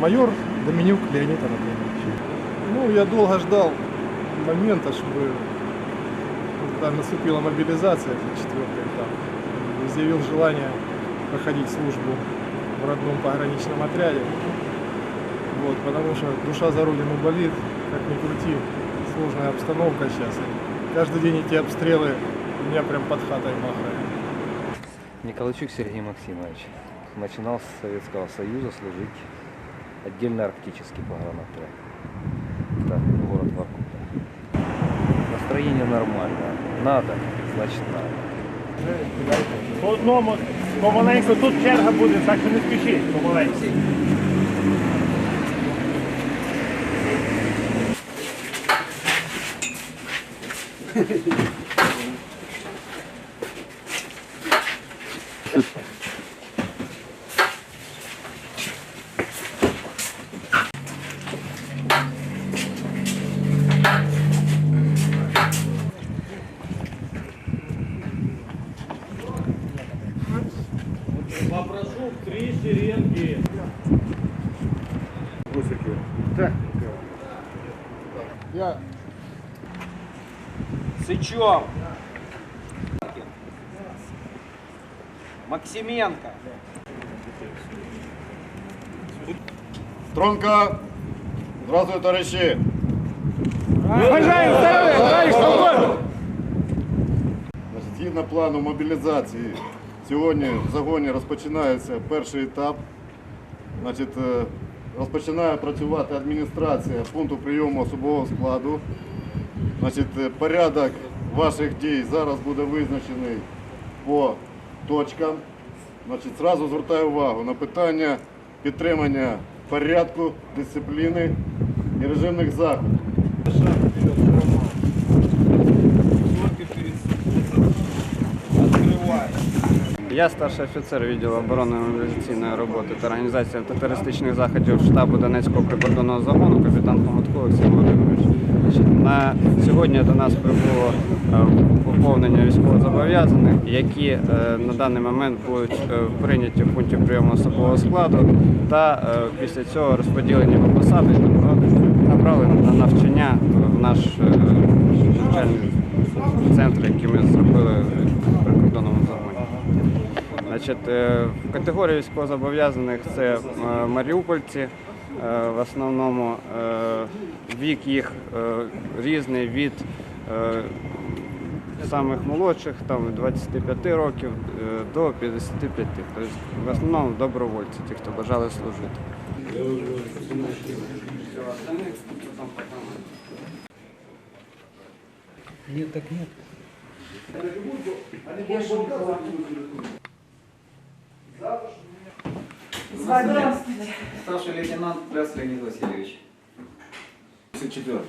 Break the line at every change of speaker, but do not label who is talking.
Майор Доминюк Леонид Анатольевич. Ну, я долго ждал момента, чтобы когда наступила мобилизация, четвертый этап, изъявил желание проходить службу в родном пограничном отряде. Вот, потому что душа за родину болит, как ни крути, сложная обстановка сейчас. И каждый день эти обстрелы у меня прям под хатой махают.
Николайчук Сергей Максимович. Начинал с Советского Союза служить отдельно арктический погранотряд. Это город Воркута. Настроение нормальное. Надо, значит надо.
По одному помаленьку тут черга буде, так що не спішіть помаленьку. Попрошу три сиренги.
Я
Сычев. Максименко.
Тронка, здравствуй, товарищи.
Бажаю здоров'я, товариш полковник!
Значить, Згідно плану мобілізації, Сьогодні в загоні розпочинається перший етап. Е, розпочинає працювати адміністрація пункту прийому особового складу. Е, порядок ваших дій зараз буде визначений по точкам. Зразу звертаю увагу на питання підтримання порядку, дисципліни і режимних заходів.
Я старший офіцер відділу оборонної мобілізаційної роботи та організації антитерористичних заходів штабу Донецького прикордонного загону, капітан Поготко Олексій Володимирович. На сьогодні до нас прибуло е, поповнення військовозобов'язаних, які е, на даний момент будуть е, прийняті в пункті прийому особового складу та після цього розподілені по посади направлені на навчання в наш навчальний центр, який ми зробили в прикордонному загоні. Значить, е, в категорії військовозобов'язаних це е, маріупольці. Е, В основному вік їх різний від самих молодших, там 25 років до 55. Тобто в основному добровольці, ті, хто бажали служити.
Старший лейтенант Пляс Леонид Васильевич.
34.